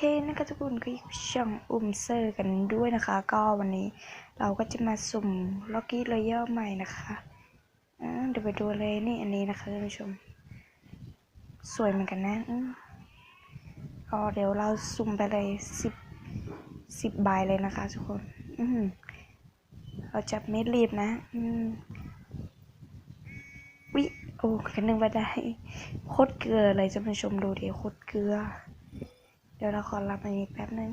คนะคะทุกคนก็อยู่ช่องอุ้มเซอร์กันด้วยนะคะ ก็วันนี้เราก็จะมาสุ่มล็อกกี้รอยัลใหม่นะคะเดี๋ยวไปดูเลยนี่อันนี้นะคะท่านผู้ชม สวยเหมือนกันนะก็เดี๋ยวเราสุ่มไปเลยสิบสิบใบเลยนะคะทุกคน อื เราจับเม็ดรีบนะ อืมวิโอ้กันนึงว่าได้โคตรเกลือเลยท่าชมดูเดิโคตรเกลือ เดี๋ยวเราขอรับอันนี้แป๊บนึง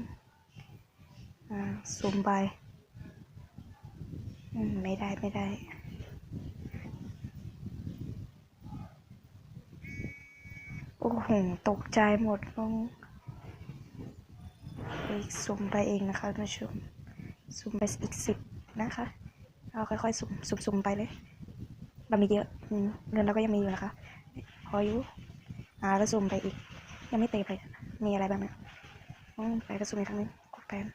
อ่าซูมไปอืมไม่ได้ไม่ได้โอ้โหตกใจหมดลงอีกซูมไปเองนะคะท่านผู้ชมซูมไปอีกสิบ นะคะ เราค่อยๆซูมซูมซูมไปเลยเรามีเยอะอืมเงินเราก็ยังมีอยู่นะคะ พออยู่อ่าแล้วซูมไปอีก ยังไม่เต็มเลยมีอะไรบ้างเนี่ยไปก็ซูมอีกครั้งนึงกดแปน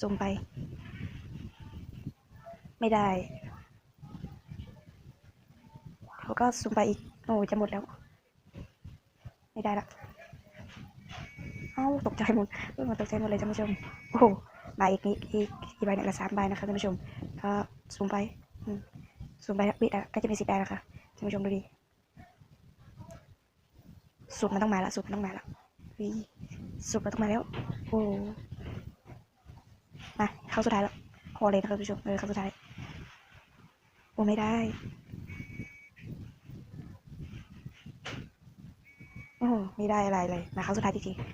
ซูมไป ไม่ได้แล้วก็ซูมไปอีก โอ้จะหมดแล้ว ไม่ได้ละเอ้าตกใจหมดเพื่อนมาตกใจหมดเลยท่านผู้ชม โอ้โหมาอีกนี้อีกกี่ใบเนี่ยละสามใบนะคะท่านผู้ชม ก็ซูมไปซูมไปวิอะก็จะมีสิบได้นะคะท่านผู้ชมดูดิสุดมันต้องมาและสุดมันต้องมาและวิสุดมันต้องมาแล้วโอ้มาเข้าสุดท้ายแล้วพอเลยนะคะท่านผู้ชมเออเข้าสุดท้ายโอ้ไม่ได้โอ้ไม่ได้อะไรเลยมาเข้าสุดท้ายจริงๆ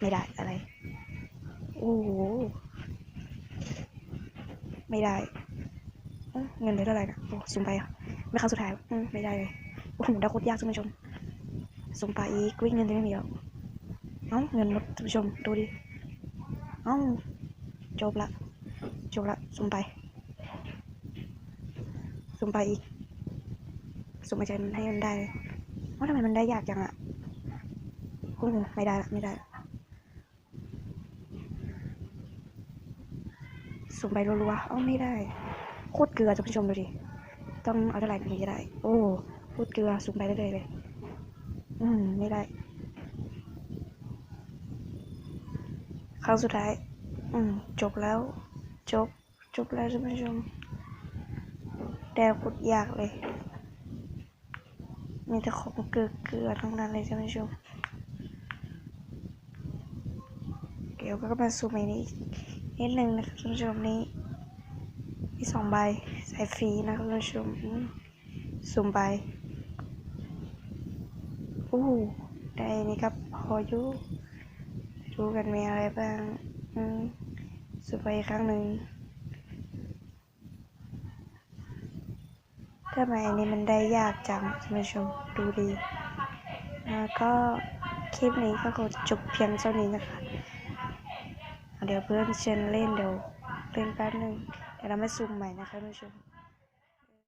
ไม่ได้อะไรโอ้ ไม่ได้เงินเหลือเท่าไหร่นะโอ้สุ่มไปอะไม่เข้าสุดท้ายอืมไม่ได้เลยโอ้โหได้โคตรยากท่านผู้ชมสุ่มไปอีกวิ่งเงินจะไม่มีแล้วเอ้าเงินหมดท่านผู้ชมดูดิเอ้าจบละจบละสุ่มไปสุ่มไปอีกสุ่มไปใจมันให้มันได้เลยว่าทำไมมันได้ยากจังอะโอ้โหไม่ได้ละไม่ได้ละ สุ่มไปรัวๆ เอ้าไม่ได้ โคตรเกลือท่านผู้ชมดูดิ ต้องเอาเท่าไหร่ถึงจะได้ โอ้โคตรเกลือสุ่มไปเรื่อยเลย อืม ไม่ได้ ครั้งสุดท้าย อืม จบแล้ว จบ จบแล้วท่านผู้ชมแดวโคตรยากเลย มีแต่ของเกลือเกลือทั้งนั้นเลยท่านผู้ชมเดี๋ยวก็มาซูมอีกนิ นิดนึงนะครับท่านผู้ชมนี่มีสองใบใส่ฟรีนะครับท่านผู้ชมอืมซูมไปอู้ได้นี่ครับพออยู่ดูกันมีอะไรบ้างอืมซูมไปอีกครั้งหนึ่งทำไมอันนี้มันได้ยากจังท่านผู้ชมดูดีแล้วก็คลิปนี้ก็คงจบเพียงเท่านี้นะคะ เดี๋ยวเพื่อนเชิญเล่นเดี๋ยวเล่นแป๊บนึงเดี๋ยวเรามาซูมใหม่นะคะท่านผู้ชม